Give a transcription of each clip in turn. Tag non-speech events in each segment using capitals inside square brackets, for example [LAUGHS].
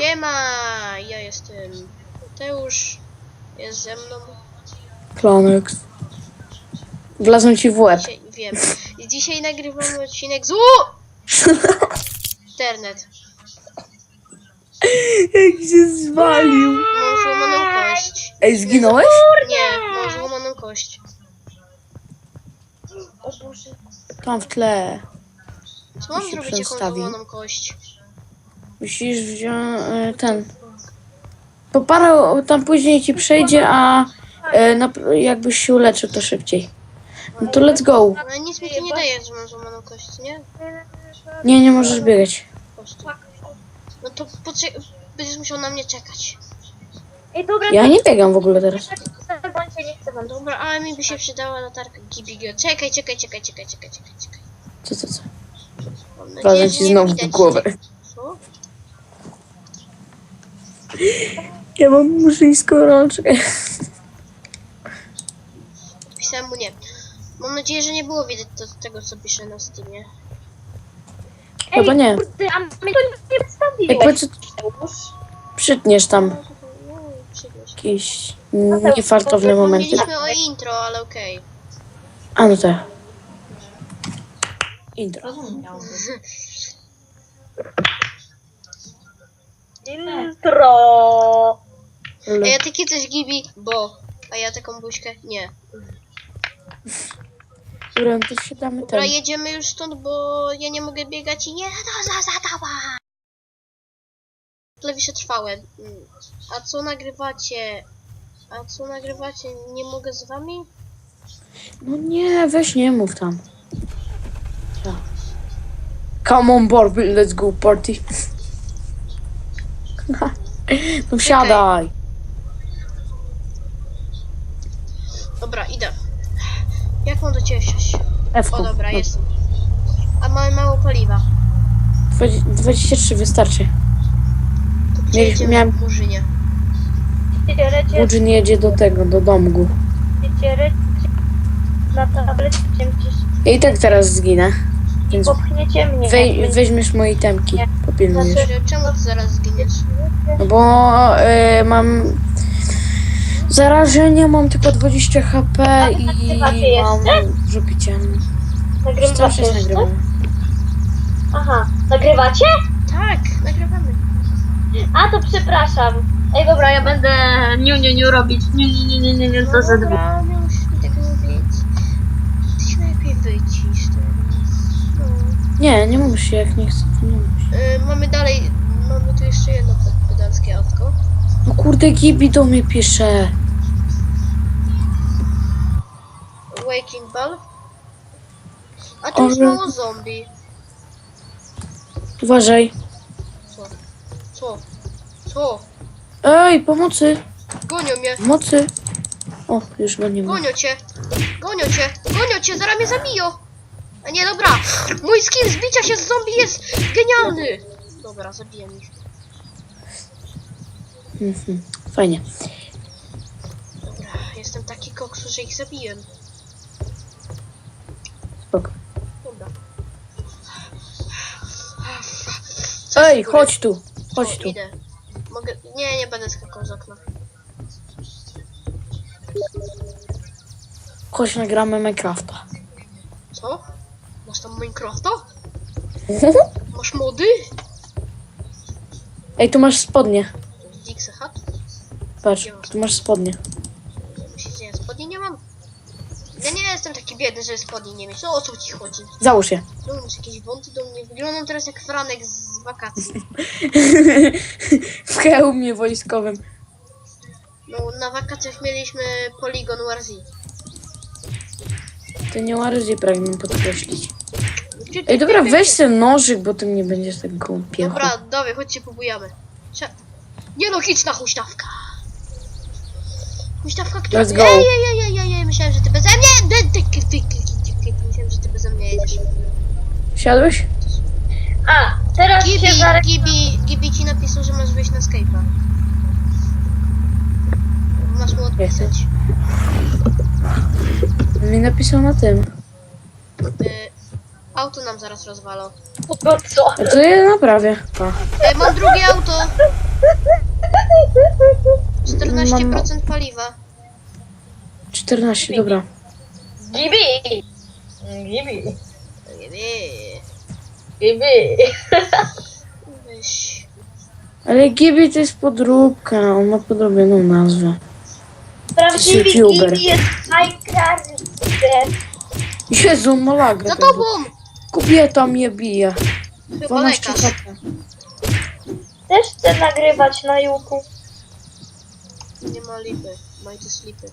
Siema, ja jestem Mateusz, jest ze mną, Klonex. Wlazłem ci w łeb. dzisiaj, wiem, I dzisiaj nagrywamy odcinek z U! Internet. Jak się zwalił. Mam złamaną kość. Ej, zginąłeś? Nie, mam złamaną kość. O Boże. Tam w tle. Co mam się zrobić jakąś przestawi. złamaną kość? Musisz wziąć e, ten. Po parę tam później ci przejdzie, a e, nap- jakbyś się uleczył, to szybciej. No to let's go. Ale nic mi to nie daje, że mam złamaną kość, nie? Nie, nie możesz biegać. No to poczek- będziesz musiał na mnie czekać. Ej, dobra, Ja nie biegam w ogóle teraz. Bądźcie, nie chcę wam. Dobra, ale mi by się przydała latarka Gibigo. Czekaj, czekaj, czekaj, czekaj, czekaj, czekaj, czekaj. Co, co, co? Mam nadzieję, Wlazłem że ci nie znowu w widać głowę. cię. Co? Ja mam murzyńską rączkę. Pisałem mu nie. Mam nadzieję, że nie było widać to, tego, co piszę na Steamie. Chyba nie. Kurde, a my to nie Ej, przedstawiłeś. powiedz, przytniesz tam No, przyjdziesz. jakieś niefartowne momenty. Mieliśmy o intro, ale okej. A no tak. Intro. Intro. A ja takie coś Gibi, bo. A ja taką buźkę, nie. Dobra, to się damy Dobra, ten. jedziemy już stąd, bo ja nie mogę biegać i nie to za zadała. Klawisze trwałe. Mm. A co nagrywacie? A co nagrywacie? Nie mogę z wami? No nie, weź nie mów tam. Tak. Come on Barbie, let's go party. [LAUGHS] No wsiadaj. Dobra, idę. Mam do ciebie wsiąść? F. O dobra, jestem. A mamy mało paliwa. 23 wystarczy. To gdzie Mieli- jedziemy? miałem- Murzynie. Mudżyn jedzie do tego, do domgu. cierecie. Na tablecie gdzieś Ja i tak teraz zginę. Więc popchniecie mnie. wej, weźmiesz moje temki. Popilnujesz. Znaczy, czemu ty zaraz zginiesz? No bo y, mam zarażenie, mam tylko 20 HP i nagrywacie mam żupicie. Nagrywacie Cały czas jeszcze? nagrywam. Aha, nagrywacie? Tak, nagrywamy. A, to przepraszam. Ej, dobra, ja będę niu, niu, niu robić. Niu, niu, niu, niu, niu, niu, to za dwa. Dobra, nie musisz mi tego mówić. Ty się najlepiej wycisz teraz. No. Nie, nie musi, jak nie chcę, to nie musi. Y, mamy dalej, mamy tu jeszcze jedno pe- pedalskie autko. No kurde, Gibi do mnie pisze. Waking Ball. A tu Ale- mało zombie. Uważaj. Co? Co? Co? Ej, pomocy, Gonią mnie. pomocy. O, już go nie ma. Gonią cię. Gonią cię. Gonią cię, zaraz mnie zabiją. A nie, dobra. Mój skill zbicia się z zombie jest genialny. Dobra, zabiję ich. Mhm, Fajnie. Dobra, jestem taki koksu, że ich zabiłem. Spoko. Dobra. Ej, chodź tu, chodź tu. Idę. Mogę... Nie, nie będę skakał z okna. Chodź, nagramy Minecrafta. Co? Masz tam Minecrafta? [LAUGHS] Masz mody? Ej, tu masz spodnie. Dixie Hut? Patrz, tu masz spodnie. Myślicie, ja spodni nie mam? Ja nie jestem taki biedny, że spodni nie mieć. No o co ci chodzi? Załóż je. No masz jakieś wąty do mnie. Wyglądam teraz jak Franek z wakacji. [LAUGHS] w hełmie wojskowym. No na wakacjach mieliśmy Polygon War Z. To nie łaryzie pragnę podkreślić. Ty- Ej, dobra, weź ten nożyk, bo ty mnie będziesz tak głupie. Dobra, dawaj, chodźcie pobujamy. Cze- Nielogiczna huśtawka. Huśtawka, która... Let's go. Ej, ej, ej, ej, ej, myślałem, że ty beze mnie... Myślałem, że ty beze mnie jedziesz. Wsiadłeś? A, teraz Gibi, się zarek... Gibi, Gibi ci napisał, że masz wyjść na Skype'a. Masz mu odpisać. Mi napisał na tym. Y, auto nam zaraz rozwalą. No co? A to ja naprawię. Pa. Ej, mam drugie auto. [LAUGHS] 14% paliwa. 14, dobra. Gibi! Gibi. Nie, Gibi. Weź. Ale Gibi to jest podróbka, on ma podrobioną nazwę. Prawdziwy YouTuber. Gibi jest Minecraft. Jezu, on ma lagę. Za pewnie. tobą! Kobieta mnie bije. Chyba 12 lekarz. HP. Też chcę nagrywać na YouTube. Nie ma lipy. Majty slipy.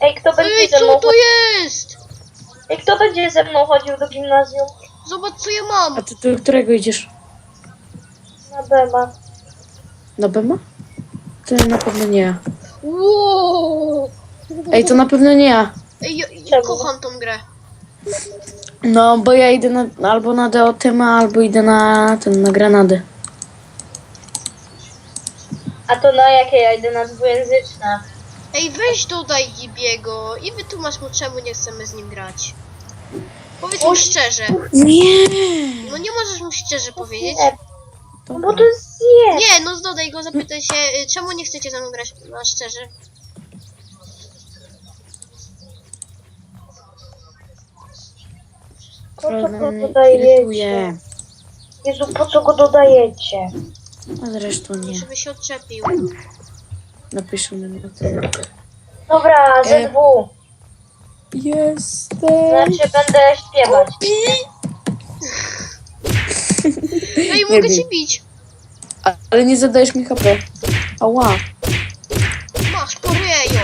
Ej, kto będzie Ej, ze mną co to jest? Ej, kto będzie ze mną chodził do gimnazjum? Zobacz co ja mam. A ty do którego idziesz? Na Bema. Na Bema? To na pewno nie ja. Wow. Ej, to na pewno nie ja. Ej, ja, ja Czemu? kocham tą grę. No, bo ja idę na, albo na Deotema, albo idę na ten, na Granady. A to na jakie ja idę na dwujęzyczne? Ej, weź dodaj Gibiego i wytłumacz mu czemu nie chcemy z nim grać. Powiedz mu szczerze. Nie! No nie możesz mu szczerze powiedzieć. Nie, no bo to jest zje. Nie, no dodaj go, zapytaj się, y, czemu nie chcecie ze mną grać na szczerze. Po co go mnie dodajecie? irytuje. Jezu, po co go dodajecie? A zresztą nie. Żeby się odczepił. Napiszę mi na tym. Dobra, E. ZW. Jestem. Znaczy będę śpiewać. Ej, Nie mogę cię bić. A- Ale nie zadajesz mi HP. Ała. Masz poryjo.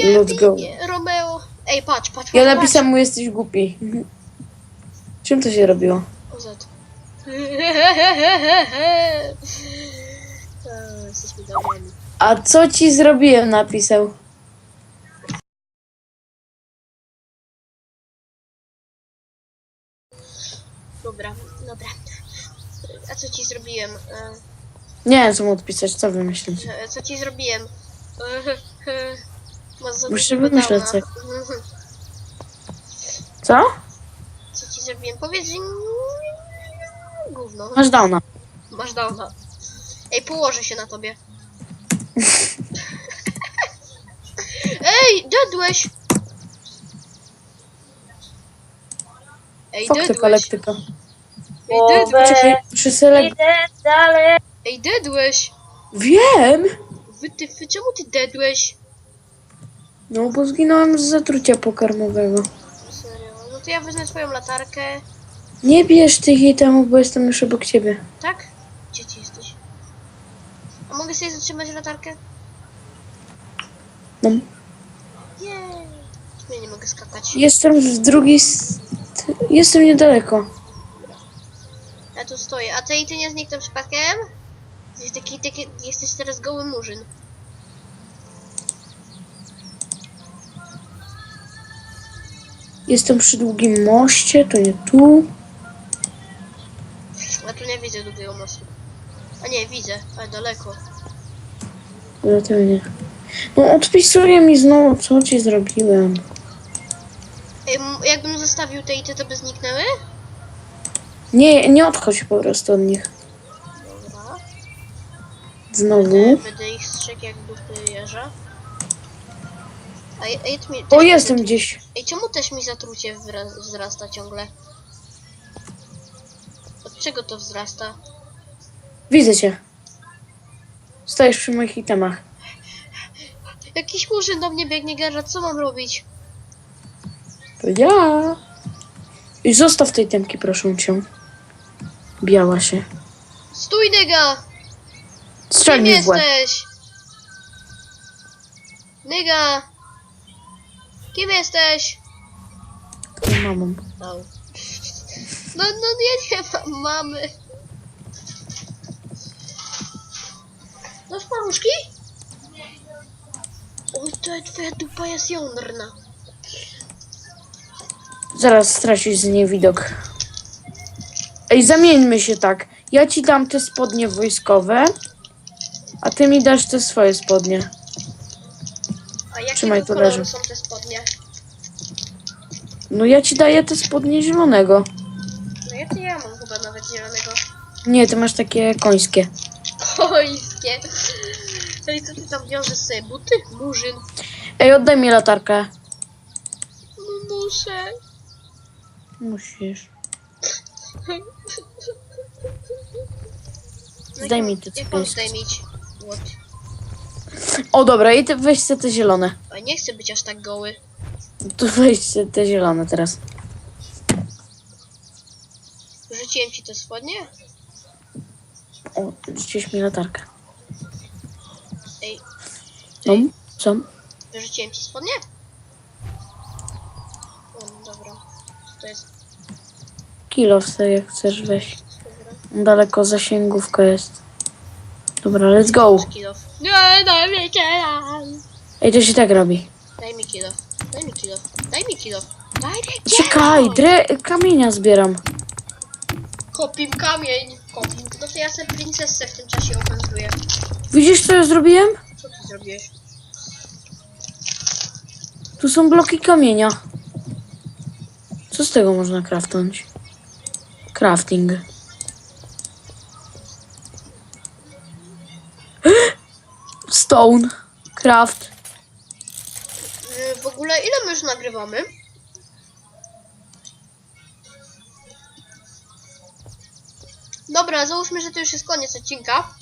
Nie, Let's bij go. mnie, Romeo. Ej, patrz, patrz, Ja patrz, napisałem mu jesteś głupi. Czym to się robiło? patrz. OZ. A, Jesteśmy dobrani. A co ci zrobiłem? Napisał. Dobra, dobra. A co ci zrobiłem? E, Nie wiem co mu odpisać, co wymyślić. e, Co ci zrobiłem? E, Masz za Muszę dużego wymyśleć downa. coś. Co? Co ci zrobiłem? Powiedz, że... Gówno. Masz downa. Masz downa. Ej, położę się na tobie. [LAUGHS] Ej, dedłeś! Ej, Fok tylko dedłeś! lektyka. Ej, dedłeś! Czekaj, przyselek... Idę dalej. Ej, dedłeś! Wiem! Wy, ty, wy, czemu ty dedłeś? No bo zginąłem z zatrucia pokarmowego. Serio? No to ja wezmę twoją latarkę. Nie bierz tych itemów, bo jestem już obok ciebie. Tak? Gdzie ty jesteś? A mogę sobie zatrzymać latarkę? No. Nie. Ja nie mogę skakać. Jestem w drugiej... st- Jestem niedaleko. Ja tu stoję. A ty i ty nie zniknę przypadkiem? Jesteś taki, taki, jesteś teraz goły murzyn. Jestem przy długim moście, to nie tu. Ja tu nie widzę długiego mostu. A nie, widzę, ale daleko. Dlatego nie. No odpisuje mi znowu, co ci zrobiłem. Ej, m- jakbym zostawił te i te, to by zniknęły? Nie, nie odchodź po prostu od nich. Dobra. Znowu. Będę ich strzegł jak dupy jeża. A je- ej, mi, O, jestem gdzieś. Ej, czemu też mi zatrucie wzrasta ciągle? Czego to wzrasta? Widzę cię. Stajesz przy moich itemach. Jakiś murzyn do mnie biegnie, Gerard, co mam robić? To ja. I zostaw tej temki, proszę cię. Biała się. Stój, nyga! Strzel Kim mi w łeb. jesteś? Nyga! Kim jesteś? Mamą. Au. No, no ja nie mam mamy. Masz paluszki? Oj, to twoja dupa jest jądrna. Zaraz stracisz z niej widok. Ej, zamieńmy się tak. Ja ci dam te spodnie wojskowe, a ty mi dasz te swoje spodnie. A jakiego Trzymaj, tu koloru leży. są te spodnie? No ja ci daję te spodnie zielonego. No ja, mam chyba nawet zielonego. Nie, ty masz takie końskie. Końskie. Ej, co ty tam wiążesz sobie? Buty? Murzyn. Ej, oddaj mi latarkę. No muszę. Musisz. [LAUGHS] Daj jak mi mam- to, co Jak mam jest. What? O, dobra, i ty weź sobie te zielone. A nie chcę być aż tak goły. Tu weź sobie te zielone teraz. Rzuciłem ci te spodnie? O, rzuciłeś mi latarkę. Ej, No, co? wyrzuciłem ci spodnie? O, dobra. Co to jest? Kilo sobie jak chcesz weź. Dobra. Daleko zasięgówka jest. Dobra, let's go. Kilof. Nie, daj mi kilof. Ej, to się tak robi. Daj mi kilof. Daj mi kilof. Daj mi kilof. Daj mi kilof. Czekaj, dre kamienia zbieram. Kopim kamień. Kopim. No to ja sobie princesę w tym czasie opętuję. Widzisz, co ja zrobiłem? Co ty zrobiłeś? Tu są bloki kamienia. Co z tego można crafnąć? Crafting. [GASPS] Stone. Craft. Yy, w ogóle ile my już nagrywamy? Dobra, załóżmy, że to już jest koniec odcinka.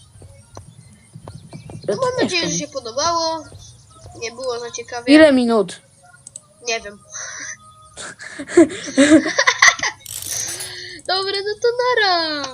Ja Mam nadzieję, że się podobało. Nie było za ciekawie. Ile minut? Nie wiem. [LAUGHS] [LAUGHS] Dobra, no to nara.